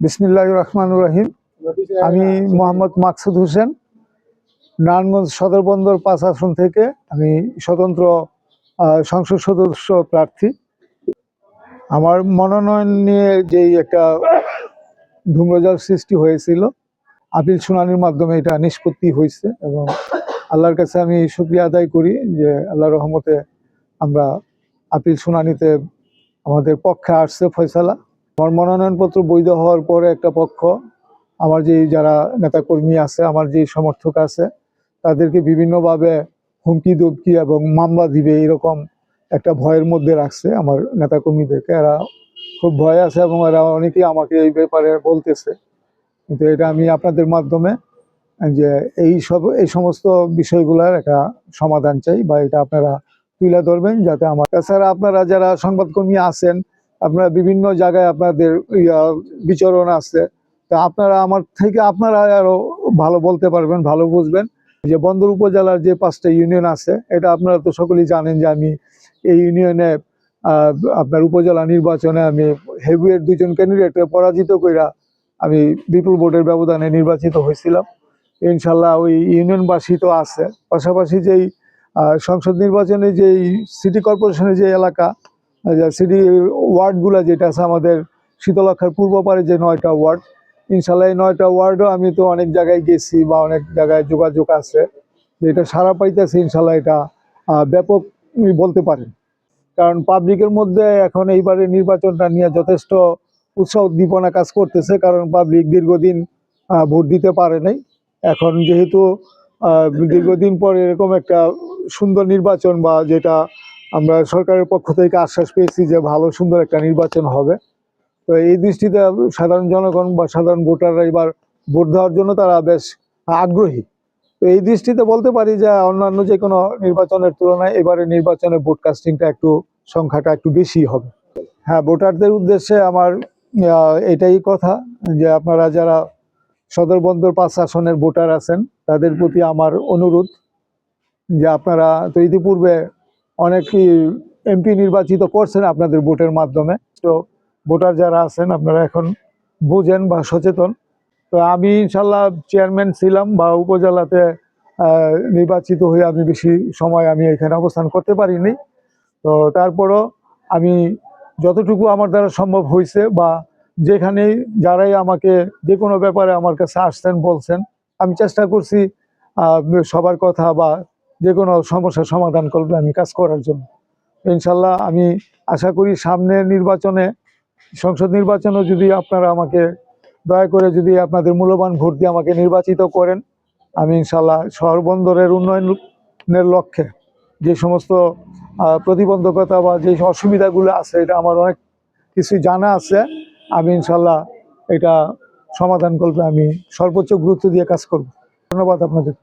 বিসমিল্লাহ রহমান রহিম। আমি মোহাম্মদ মাকসুদ হোসেন, নারায়ণগঞ্জ সদর বন্দর পাঁচ আসন থেকে আমি স্বতন্ত্র সংসদ সদস্য প্রার্থী। আমার মনোনয়ন নিয়ে যেই একটা ধূম্রজাল সৃষ্টি হয়েছিল, আপিল শুনানির মাধ্যমে এটা নিষ্পত্তি হয়েছে এবং আল্লাহর কাছে আমি শুক্রিয়া আদায় করি যে আল্লাহর রহমতে আমরা আপিল শুনানিতে আমাদের পক্ষে আসছে ফয়সালা। আমার মনোনয়নপত্র বৈধ হওয়ার পরে একটা পক্ষ, আমার যে যারা নেতাকর্মী আছে, আমার যে সমর্থক আছে, তাদেরকে বিভিন্নভাবে হুমকি দুমকি এবং মামলা দিবে এরকম একটা ভয়ের মধ্যে রাখছে আমার নেতাকর্মীদেরকে। এরা খুব ভয় আছে এবং এরা অনেকেই আমাকে এই ব্যাপারে বলতেছে। কিন্তু এটা আমি আপনাদের মাধ্যমে যে এই সব, এই সমস্ত বিষয়গুলোর একটা সমাধান চাই বা এটা আপনারা তুলে ধরবেন যাতে আমার তাছাড়া আপনারা যারা সংবাদকর্মী আছেন আপনারা বিভিন্ন জায়গায় আপনাদের বিচরণ আছে। তা আপনারা আমার থেকে, আপনারা আরও ভালো বলতে পারবেন, ভালো বুঝবেন যে বন্দর উপজেলার যে পাঁচটা ইউনিয়ন আছে, এটা আপনারা তো সকলেই জানেন যে আমি এই ইউনিয়নে আপনার উপজেলা নির্বাচনে আমি হেভিয়ের দুজন ক্যান্ডিডেটকে পরাজিত কইরা আমি বিপুল ভোটের ব্যবধানে নির্বাচিত হয়েছিলাম। ইনশাল্লাহ ওই ইউনিয়নবাসী তো আছে। পাশাপাশি যেই সংসদ নির্বাচনে যেই, সিটি কর্পোরেশনের যে এলাকা সিটি ওয়ার্ডগুলো যেটা আছে আমাদের শীতলক্ষার পূর্ব পারে যে নয়টা ওয়ার্ড, ইনশাল্লাহ এই নয়টা ওয়ার্ডও আমি তো অনেক জায়গায় গেছি বা অনেক জায়গায় যোগাযোগ আছে। যেটা সারা পাইতেছে ইনশাল্লাহ এটা ব্যাপক বলতে পারেন কারণ পাবলিকের মধ্যে এখন এইবারে নির্বাচনটা নিয়ে যথেষ্ট উৎসাহ উদ্দীপনা কাজ করতেছে, কারণ পাবলিক দীর্ঘদিন ভোট দিতে পারে নাই। এখন যেহেতু দীর্ঘদিন পর এরকম একটা সুন্দর নির্বাচন বা যেটা আমরা সরকারের পক্ষ থেকে আশ্বাস পেয়েছি যে ভালো, সুন্দর একটা নির্বাচন হবে। তো এই দৃষ্টিতে সাধারণ জনগণ বা সাধারণ ভোটাররা এবার ভোট দেওয়ার জন্য তারা বেশ আগ্রহী। তো এই দৃষ্টিতে বলতে পারি যে অন্যান্য যে কোনো নির্বাচনের তুলনায় এবারে নির্বাচনে ভোট কাস্টিংটা একটু, সংখ্যাটা একটু বেশি হবে। হ্যাঁ ভোটারদের উদ্দেশ্যে আমার এটাই কথা যে আপনারা যারা সদর বন্দর পাঁচ আসনের ভোটার আছেন, তাদের প্রতি আমার অনুরোধ যে আপনারা তো ইতিপূর্বে অনেক এমপি নির্বাচিত করছেন আপনাদের ভোটের মাধ্যমে। তো ভোটার যারা আছেন, আপনারা এখন বুঝেন বা সচেতন। তো আমি ইনশাল্লাহ চেয়ারম্যান ছিলাম বা উপজেলাতে নির্বাচিত হয়ে আমি বেশি সময় আমি এখানে অবস্থান করতে পারিনি। তো তারপরও আমি যতটুকু আমার দ্বারা সম্ভব হয়েছে বা যেখানেই যারাই আমাকে যে কোনো ব্যাপারে আমার কাছে আসছেন, বলছেন, আমি চেষ্টা করছি সবার কথা বা যে কোনো সমস্যার সমাধান করবে আমি কাজ করার জন্য। ইনশাল্লাহ আমি আশা করি সামনের নির্বাচনে, সংসদ নির্বাচনে যদি আপনারা আমাকে দয়া করে যদি আপনাদের মূল্যবান ভোট দিয়ে আমাকে নির্বাচিত করেন, আমি ইনশাল্লাহ শহর বন্দরের উন্নয়নের লক্ষ্যে যে সমস্ত প্রতিবন্ধকতা বা যে অসুবিধাগুলো আছে, এটা আমার অনেক কিছু জানা আছে, আমি ইনশাল্লাহ এটা সমাধান করবে আমি সর্বোচ্চ গুরুত্ব দিয়ে কাজ করব। ধন্যবাদ আপনাদের।